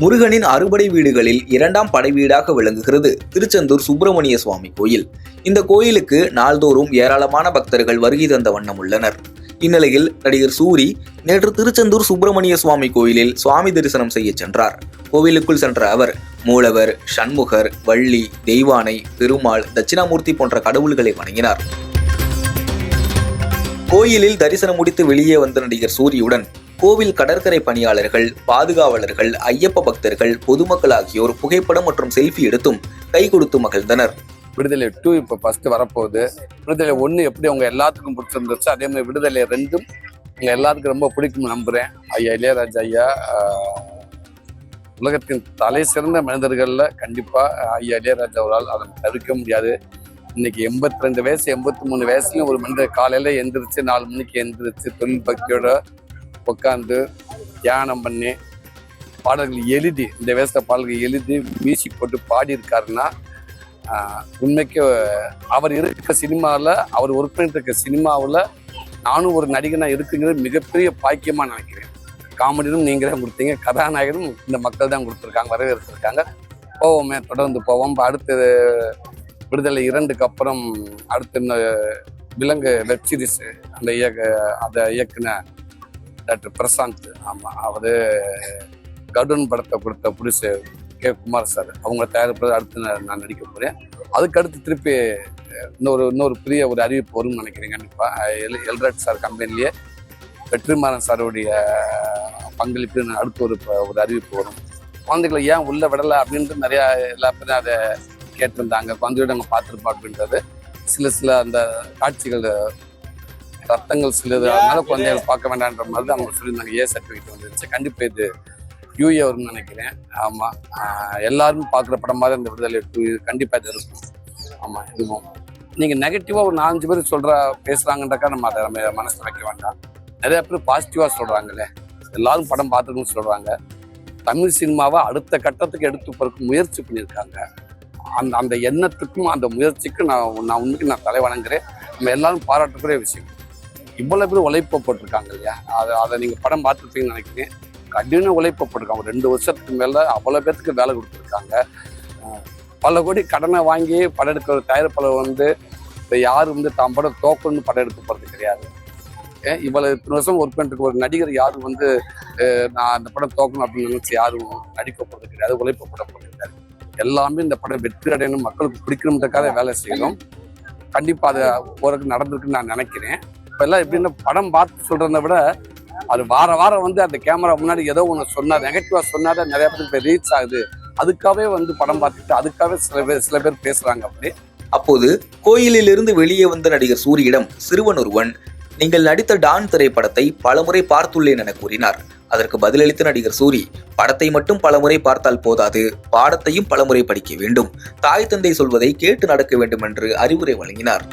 முருகனின் அறுபடை வீடுகளில் இரண்டாம் படை வீடாக விளங்குகிறது திருச்செந்தூர் சுப்பிரமணிய சுவாமி கோயில். இந்த கோயிலுக்கு நாள்தோறும் ஏராளமான பக்தர்கள் வருகை தந்த வண்ணம் உள்ளனர். இந்நிலையில் நடிகர் சூரி நேற்று திருச்செந்தூர் சுப்பிரமணிய சுவாமி கோயிலில் சுவாமி தரிசனம் செய்ய சென்றார். கோவிலுக்குள் சென்ற அவர் மூலவர் சண்முகர் வள்ளி தெய்வானை பெருமாள் தட்சிணாமூர்த்தி போன்ற கடவுள்களை வணங்கினார். கோயிலில் தரிசனம் முடித்து வெளியே வந்த நடிகர் சூரியுடன் கோவில் கடற்கரை பணியாளர்கள் பாதுகாவலர்கள் ஐயப்ப பக்தர்கள் பொதுமக்கள் ஆகியோர் புகைப்படம் மற்றும் செல்ஃபி எடுத்தும் கை கொடுத்து மகிழ்ந்தனர். விடுதலை டூ இப்போ ஃபர்ஸ்ட் வரப்போகுது. விடுதலை ஒன்று எப்படி அவங்க எல்லாத்துக்கும் பிடிச்சிருந்துச்சு அதே மாதிரி விடுதலை ரெண்டும் எங்கள் எல்லாத்துக்கும் ரொம்ப பிடிக்கும் நம்புகிறேன் ஐயா இளையராஜா ஐயா உலகத்தின் தலை சிறந்த மனிதர்களில் கண்டிப்பாக ஐயா இளையராஜா அவரால் அதை தவிர்க்க முடியாது. இன்னைக்கு எண்பத்தி ரெண்டு வயசு எண்பத்தி மூணு வயசுலையும் ஒரு மனிதர் காலையில் எந்திரிச்சு நாலு மணிக்கு எந்திரிச்சு தொழில் பக்தியோட உட்காந்து தியானம் பண்ணி பாடல்கள் எழுதி இந்த வயசுல பாடல்கள் எழுதி மியூசிக் போட்டு பாடியிருக்காருன்னா உண்மைக்கு அவர் இருக்க சினிமாவில் அவர் ஒர்க் பண்ணிட்டு இருக்க சினிமாவில் நானும் ஒரு நடிகனாக இருக்குங்கிறது மிகப்பெரிய பாக்கியமாக நினைக்கிறேன். காமெடியும் நீங்களே கொடுத்தீங்க கதாநாயகனும் இந்த மக்கள் தான் கொடுத்துருக்காங்க வரவேற்றுருக்காங்க போவோமே தொடர்ந்து போவோம். அடுத்தது விடுதலை இரண்டுக்கு அப்புறம் அடுத்த விலங்கு வெப் சீரிஸ் அந்த இயக்க அதை இயக்குன டாக்டர் பிரசாந்த். ஆமாம் அவர் கருடன் படத்தை கொடுத்த புடிசு கே குமார் சார். அவங்க தயாரிப்பது அடுத்து நான் நடிக்க போகிறேன் அதுக்கடுத்து திருப்பி இன்னொரு இன்னொரு பெரிய ஒரு அறிவிப்பு வரும்னு நினைக்கிறேன் கண்டிப்பாக எல் எல்ராட் சார் கம்பெனிலேயே வெற்றிமாறன் சாருடைய பங்களிப்பு அடுத்து ஒரு ப- ஒரு அறிவிப்பு வரும். குழந்தைகளை ஏன் உள்ள விடலை அப்படின்ட்டு நிறையா எல்லா பேரும் அதை கேட்டிருந்தாங்க. குழந்தையோட நாங்கள் பார்த்துருப்போம் அப்படின்றது. சில சில அந்த காட்சிகள் ரத்தங்கள் சிலது. அதனால குழந்தைகள் பார்க்க வேண்டான்ற மாதிரி தான் அவங்க சொல்லியிருந்தாங்க ஏ சர்டிஃபிகேட் வந்துருச்சு கண்டிப்பாக இது யூஏ வரும்னு நினைக்கிறேன். ஆமாம் எல்லாரும் பார்க்குற படம் மாதிரி அந்த விடுதலை கண்டிப்பாக இது இருக்கும். ஆமாம் இதுவும் நீங்கள் நெகட்டிவாக ஒரு நாலஞ்சு பேர் சொல்கிற பேசுகிறாங்கன்றக்கா நம்ம அதை நம்ம மனசில் வைக்க வேண்டாம். நிறைய பேர் பாசிட்டிவாக சொல்கிறாங்களே எல்லாரும் படம் பார்த்துக்கணும்னு சொல்கிறாங்க தமிழ் சினிமாவை அடுத்த கட்டத்துக்கு எடுத்து போறதுக்கு முயற்சி பண்ணியிருக்காங்க. அந்த அந்த எண்ணத்துக்கும் அந்த முயற்சிக்கும் நான் நான் உண்மைக்கு நான் தலை வணங்குறேன். நம்ம எல்லாரும் பாராட்டக்கூடிய விஷயம். இவ்வளோ பேர் உழைப்பு போட்டிருக்காங்க இல்லையா? அதை அதை நீங்கள் படம் பார்த்துருப்பீங்கன்னு நினைக்கிறேன். கடின உழைப்பு போட்டிருக்காங்க. ஒரு ரெண்டு வருஷத்துக்கு மேலே அவ்வளோ பேர்த்துக்கு வேலை கொடுத்துருக்காங்க. பல கோடி கடனை வாங்கி படம் எடுக்கிற தயாரிப்பாளர் வந்து இப்போ யார் வந்து தான் படம் தோக்கணும்னு படம் எடுக்க போகிறது கிடையாது. ஏன் இவ்வளவு இத்தனை வருஷம் ஒர்க் பண்ணிட்டு ஒரு நடிகர் யாரும் வந்து நான் அந்த படம் தோக்கணும் அப்படின்னு நினைச்சு யாரும் நடிக்க போகிறது கிடையாது. உழைப்பு போட போகிறது கிடையாது. எல்லாமே இந்த படம் வெற்றி அடையணும் மக்களுக்கு பிடிக்கணுன்றக்காக வேலை செய்யணும் கண்டிப்பாக அது ஓரளவுக்கு நடந்திருக்குன்னு நான் நினைக்கிறேன். இப்ப எல்லாம் எப்படின்னா படம் பார்த்து சொல்கிறத விட அது வார வாரம் வந்து அந்த கேமரா முன்னாடி ஏதோ ஒன்று சொன்னா நெகட்டிவாக சொன்னாதான் நிறைய பேருக்கு ரீச் ஆகுது. அதுக்காகவே வந்து படம் பார்த்துட்டு அதுக்காகவே சில பேர் சில பேர் பேசுகிறாங்க அப்படி. அப்போது கோயிலிலிருந்து வெளியே வந்த நடிகர் சூரியிடம் சிறுவன் ஒருவன் நீங்கள் நடித்த டான் திரைப்படத்தை பலமுறை பார்த்துள்ளேன் என கூறினார். அதற்கு பதிலளித்த நடிகர் சூரி படத்தை மட்டும் பலமுறை பார்த்தால் போதாது. பாடத்தையும் பலமுறை படிக்க வேண்டும். தாய் தந்தை சொல்வதை கேட்டு நடக்க வேண்டும் என்று அறிவுரை வழங்கினார்.